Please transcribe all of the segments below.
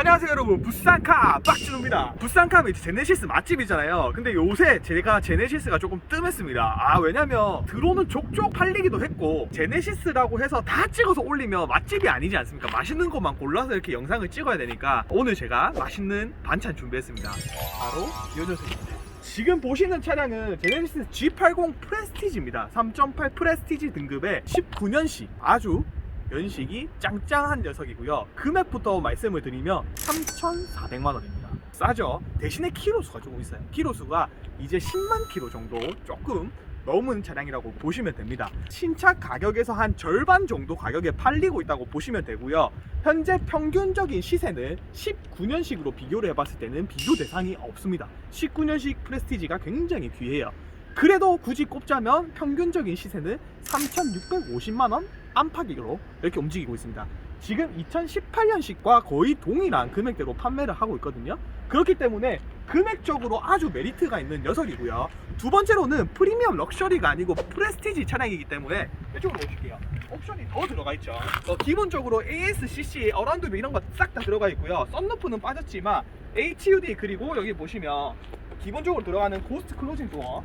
안녕하세요 여러분. 부산카 박진우입니다. 부산카면 이제 제네시스 맛집이잖아요. 근데 요새 제가 제네시스가 조금 뜸했습니다. 아 왜냐면 드론은 족족 팔리기도 했고 제네시스라고 해서 다 찍어서 올리면 맛집이 아니지 않습니까? 맛있는 것만 골라서 이렇게 영상을 찍어야 되니까 오늘 제가 맛있는 반찬 준비했습니다. 바로 요 녀석입니다 지금 보시는 차량은 제네시스 G80 프레스티지입니다. 3.8 프레스티지 등급의 19년식 아주 연식이 짱짱한 녀석이고요. 금액부터 말씀을 드리면 3,400만 원입니다. 싸죠? 대신에 키로수가 조금 있어요. 키로수가 이제 10만 키로 정도 조금 넘은 차량이라고 보시면 됩니다. 신차 가격에서 한 절반 정도 가격에 팔리고 있다고 보시면 되고요. 현재 평균적인 시세는 19년식으로 비교를 해봤을 때는 비교 대상이 없습니다. 19년식 프레스티지가 굉장히 귀해요. 그래도 굳이 꼽자면 평균적인 시세는 3,650만 원 안팎으로 이렇게 움직이고 있습니다. 지금 2018년식과 거의 동일한 금액대로 판매를 하고 있거든요. 그렇기 때문에 금액적으로 아주 메리트가 있는 녀석이고요. 두 번째로는 프리미엄 럭셔리가 아니고 프레스티지 차량이기 때문에 이쪽으로 오실게요. 옵션이 더 들어가 있죠. 어, 기본적으로 ASCC, 어라운드 이런 거 싹 다 들어가 있고요. 썬루프는 빠졌지만 HUD 그리고 여기 보시면 기본적으로 들어가는 고스트 클로징 도어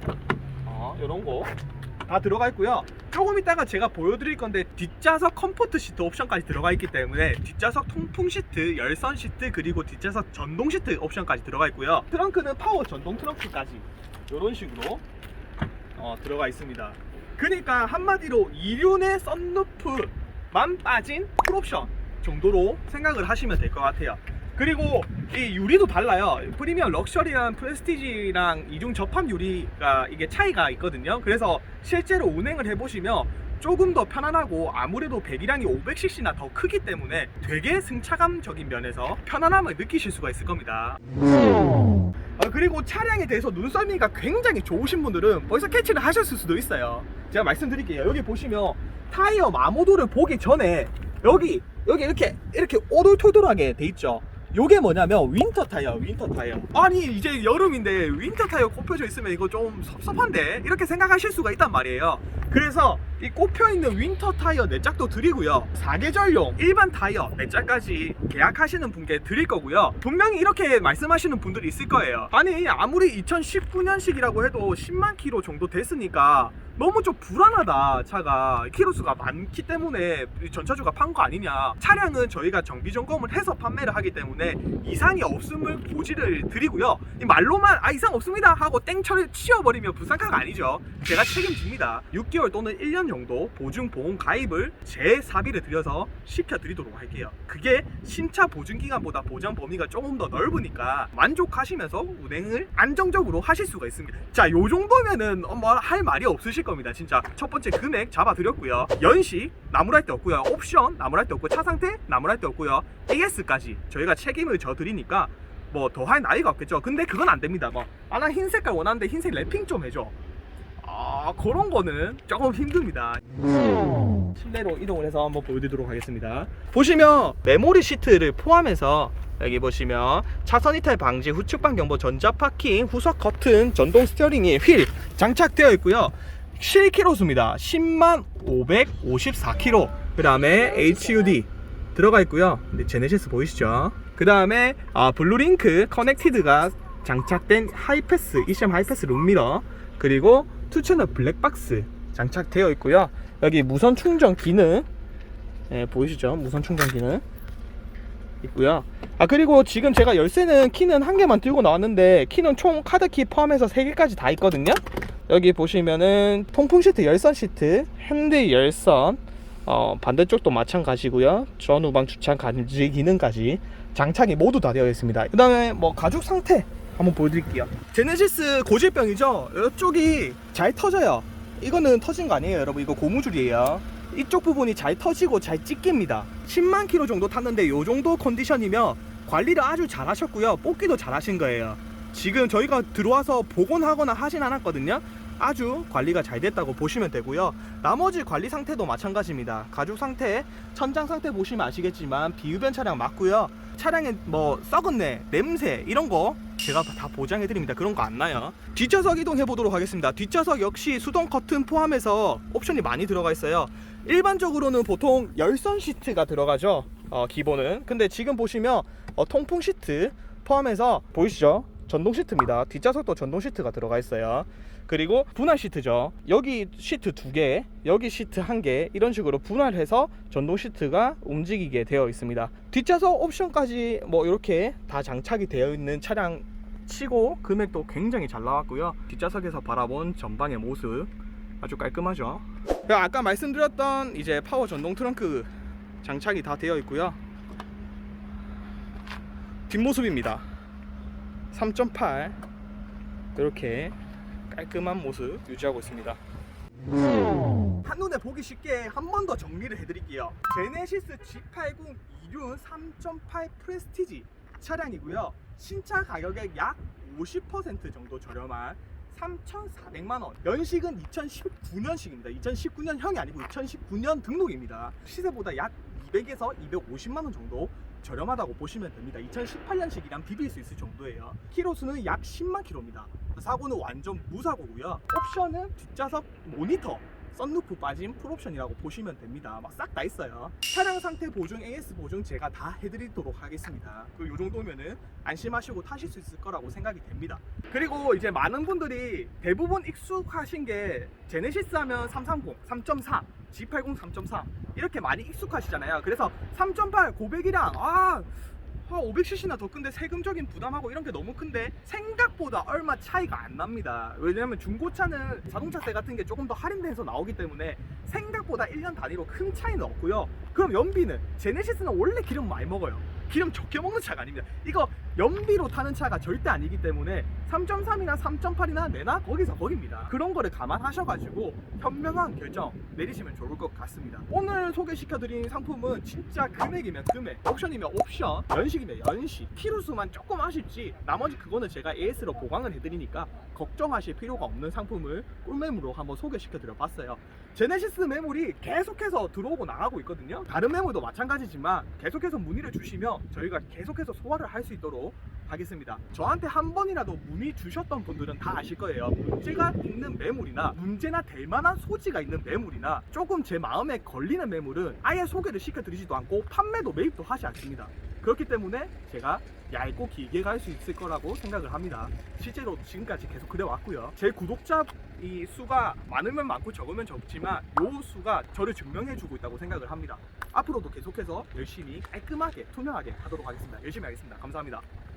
어, 이런 거 다 들어가 있고요. 조금 이따가 제가 보여드릴 건데 뒷좌석 컴포트 시트 옵션까지 들어가 있기 때문에 뒷좌석 통풍 시트, 열선 시트 그리고 뒷좌석 전동 시트 옵션까지 들어가 있고요. 트렁크는 파워 전동 트렁크까지 이런 식으로 어, 들어가 있습니다. 그러니까 한마디로 이륜의 썬루프만 빠진 풀옵션 정도로 생각을 하시면 될 것 같아요. 그리고 이 유리도 달라요. 프리미엄 럭셔리랑 프레스티지랑 이중 접합 유리가 이게 차이가 있거든요. 그래서 실제로 운행을 해보시면 조금 더 편안하고 아무래도 배기량이 500cc나 더 크기 때문에 되게 승차감적인 면에서 편안함을 느끼실 수가 있을 겁니다. 아, 그리고 차량에 대해서 눈썰미가 굉장히 좋으신 분들은 벌써 캐치를 하셨을 수도 있어요. 제가 말씀드릴게요. 여기 보시면 타이어 마모도를 보기 전에 여기 여기 이렇게 이렇게 오돌토돌하게 돼 있죠. 요게 뭐냐면 윈터 타이어, 윈터 타이어. 아니 이제 여름인데 윈터 타이어 꼽혀져 있으면 이거 좀 섭섭한데 이렇게 생각하실 수가 있단 말이에요. 그래서 이 꼽혀 있는 윈터 타이어 4짝도 드리고요. 사계절용 일반 타이어 4짝까지 계약하시는 분께 드릴 거고요. 분명히 이렇게 말씀하시는 분들이 있을 거예요. 아니 아무리 2019년식이라고 해도 10만 킬로 정도 됐으니까 너무 좀 불안하다 차가. 키로수가 많기 때문에 전차주가 판 거 아니냐. 차량은 저희가 정비 점검을 해서 판매를 하기 때문에 이상이 없음을 고지를 드리고요. 이 말로만 아 이상 없습니다 하고 땡처를 치워버리면 부산카가 아니죠. 제가 책임집니다. 6개월 또는 1년 정도 보증 보험 가입을 제 사비를 들여서 시켜드리도록 할게요. 그게 신차 보증 기간보다 보장 범위가 조금 더 넓으니까 만족하시면서 운행을 안정적으로 하실 수가 있습니다. 자요 정도면은 뭐할 말이 없으실 겁니다. 진짜 첫 번째 금액 잡아드렸고요. 연식 나무랄 데 없고요. 옵션 나무랄 데 없고 차 상태 나무랄 데 없고요. AS까지 저희가 책임을 져드리니까 뭐 더 할 나이가 없겠죠. 근데 그건 안 됩니다. 뭐아나 흰 색깔 원하는데 흰색 랩핑 좀 해줘. 아 그런 거는 조금 힘듭니다. 실내로 이동을 해서 한번 보여드리도록 하겠습니다. 보시면 메모리 시트를 포함해서 여기 보시면 차선 이탈 방지 후측방 경보 전자 파킹 후석 커튼 전동 스티어링이 휠 장착되어 있고요 실키로수입니다. 10만 554km 그 다음에 HUD 들어가 있고요. 근데 제네시스 보이시죠? 그 다음에 아, 블루링크 커넥티드가 장착된 하이패스 이시엠 하이패스 룸미러. 그리고 투채널 블랙박스 장착되어 있고요. 여기 무선 충전 기능 예, 보이시죠? 무선 충전 기능 있고요. 아 그리고 지금 제가 열쇠는 키는 한 개만 들고 나왔는데 키는 총 카드 키 포함해서 세 개까지 다 있거든요 여기 보시면은 통풍 시트 열선 시트 핸들 열선 어, 반대쪽도 마찬가지고요. 전후방 주차 감지 기능까지 장착이 모두 다 되어 있습니다. 그 다음에 뭐 가죽 상태 한번 보여드릴게요. 제네시스 고질병이죠? 이쪽이 잘 터져요. 이거는 터진 거 아니에요 여러분. 이거 고무줄이에요. 이쪽 부분이 잘 터지고 잘 찢깁니다. 10만 킬로 정도 탔는데 요 정도 컨디션이면 관리를 아주 잘 하셨고요. 뽑기도 잘 하신 거예요. 지금 저희가 들어와서 복원하거나 하진 않았거든요 아주 관리가 잘 됐다고 보시면 되고요 나머지 관리 상태도 마찬가지입니다 가죽 상태 천장 상태 보시면 아시겠지만 비흡연 차량 맞고요 차량에 뭐 썩은 내 냄새 이런 거 제가 다 보장해 드립니다 그런 거 안 나요 뒷좌석 이동해 보도록 하겠습니다 뒷좌석 역시 수동 커튼 포함해서 옵션이 많이 들어가 있어요 일반적으로는 보통 열선 시트가 들어가죠 어, 기본은. 근데 지금 보시면 어, 통풍 시트 포함해서 보이시죠? 전동 시트입니다. 뒷좌석도 전동 시트가 들어가 있어요. 그리고 분할 시트죠. 여기 시트 두 개, 여기 시트 한 개, 이런 식으로 분할해서 전동 시트가 움직이게 되어 있습니다. 뒷좌석 옵션까지 뭐 이렇게 다 장착이 되어 있는 차량 치고 금액도 굉장히 잘 나왔고요. 뒷좌석에서 바라본 전방의 모습 아주 깔끔하죠. 아까 말씀드렸던 이제 파워 전동 트렁크 장착이 다 되어 있고요. 뒷모습입니다. 3.8 이렇게 깔끔한 모습 유지하고 있습니다. 한눈에 보기 쉽게 한 번 더 정리를 해드릴게요. 제네시스 G80 이륜 3.8 프레스티지 차량이고요. 신차 가격의 약 50% 정도 저렴한 3,400만 원. 연식은 2019년식입니다. 2019년형이 아니고 2019년 등록입니다. 시세보다 약 200에서 250만 원 정도 저렴하다고 보시면 됩니다. 2018년식이랑 비빌 수 있을 정도예요. 키로수는 약 10만 킬로입니다. 사고는 완전 무사고고요. 옵션은 뒷좌석 모니터, 썬루프 빠진 풀옵션이라고 보시면 됩니다. 막 싹 다 있어요. 차량 상태 보증, AS 보증 제가 다 해드리도록 하겠습니다. 그 요 정도면은 안심하시고 타실 수 있을 거라고 생각이 됩니다. 그리고 이제 많은 분들이 대부분 익숙하신 게 제네시스 하면 330, 3.3, G80 3.3 이렇게 많이 익숙하시잖아요. 그래서 3.8 고백이랑 아 500cc나 더 큰데 세금적인 부담하고 이런 게 너무 큰데 생각보다 얼마 차이가 안 납니다. 왜냐면 중고차는 자동차세 같은 게 조금 더 할인돼서 나오기 때문에 생각보다 1년 단위로 큰 차이는 없고요. 그럼 연비는 제네시스는 원래 기름 많이 먹어요. 기름 적게 먹는 차가 아닙니다. 이거 연비로 타는 차가 절대 아니기 때문에 3.3이나 3.8이나 내나 거기서 거기입니다. 그런 거를 감안하셔가지고 현명한 결정 내리시면 좋을 것 같습니다. 오늘 소개시켜드린 상품은 진짜 금액이면 금액, 옵션이면 옵션, 연식이면 연식, 키로수만 조금 아쉽지 나머지 그거는 제가 AS로 보강을 해드리니까 걱정하실 필요가 없는 상품을 꿀매물로 한번 소개시켜드려 봤어요. 제네시스 매물이 계속해서 들어오고 나가고 있거든요. 다른 매물도 마찬가지지만 계속해서 문의를 주시면 저희가 계속해서 소화를 할 수 있 도록 하겠습니다. 저한테 한 번이라도 문의 주셨던 분들은 다 아실 거예요. 문제가 있는 매물이나 문제나 될 만한 소지가 있는 매물이나 조금 제 마음에 걸리는 매물은 아예 소개를 시켜드리지도 않고 판매도 매입도 하지 않습니다. 그렇기 때문에 제가 얇고 길게 갈 수 있을 거라고 생각을 합니다. 실제로 지금까지 계속 그래왔고요. 제 구독자 이 수가 많으면 많고 적으면 적지만 요 수가 저를 증명해주고 있다고 생각을 합니다. 앞으로도 계속해서 열심히 깔끔하게 투명하게 하도록 하겠습니다. 열심히 하겠습니다. 감사합니다.